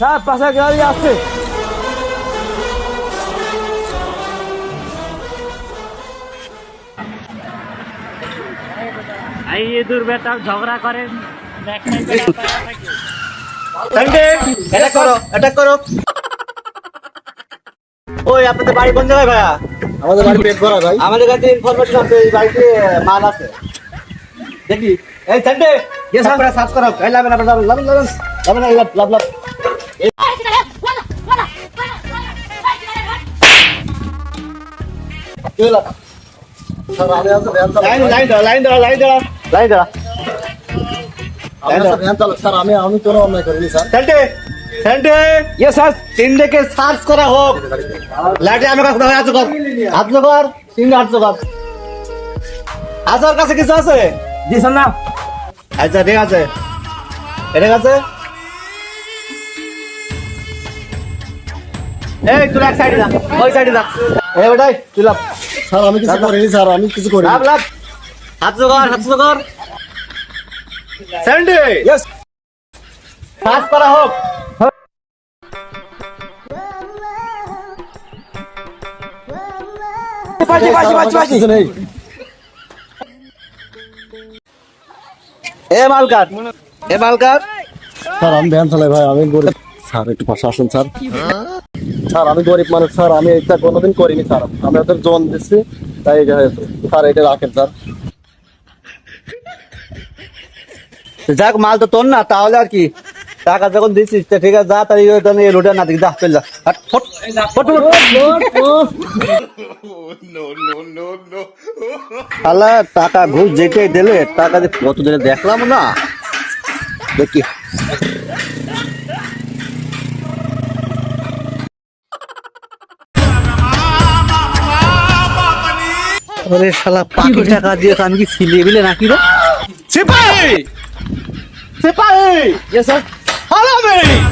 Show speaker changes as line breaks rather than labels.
Sir পাশে গাড়ি আসছে
এই ইঁদুর বেটা ঝগড়া
করেন। এটা করো এটা করো। ওই আপনাদের বাড়ি কোন জায়গায় ভাইয়া?
আমাদের বাড়ি পেট ভরা ভাই।
আমাদের কাছে ইনফরমেশন আছে দেখি। ये सब पूरा साफ करो पहला मेरा
बता আমি আমি কোনো অন্যায় করিনি স্যার
সিন্ডেকে সার্চ করা হোক লাইটে আমার কাছে আছো কর আটলো কর সিন্ডে আটলো কর কাছে কিছু আছে
জি স্যার না
আচ্ছা ঠিক আছে এটা আছে এই তুই এক সাইডে যা। ওই সাইডে যা। এই বেটাই তুই লাভ।
স্যার আমি কিছু করিনি স্যার আমি কিছু করিনি।
লাভ লাভ। হাত জোগাড় হাত জোগাড়। স্যান্ডি
ইয়েস
পাস করা হোক।
পাশে পাশে পাশে পাশে।
নেই।
এ মালকার। এ মালকার।
স্যার আমি ভ্যান চালাই ভাই আমি গরিব। স্যার একটু পাশে আসুন স্যার। স্যার, আমি গরিব মানুষ, স্যার, আমি এটা কোনোদিন করিনি, স্যার। আমি ওদের জন দিচ্ছি তাই এটা হয়েছে। স্যার, এটা রাখেন, স্যার।
যাক, মাল তো তোর না, তাহলে আর কি? টাকা যখন দিচ্ছিস ঠিক আছে, যা তাই এই লোটা না দিক যা, চল যা। শালা টাকা ঘুষ যেটাই দিলে, টাকা কত দিলে দেখলাম না। দেখি। ওরে শালা পাখি টাকা দিয়ে আমি কি ফিলিয়ে দিলে নাকি রে? সিপাহি! সিপাহি!
Yes sir
me!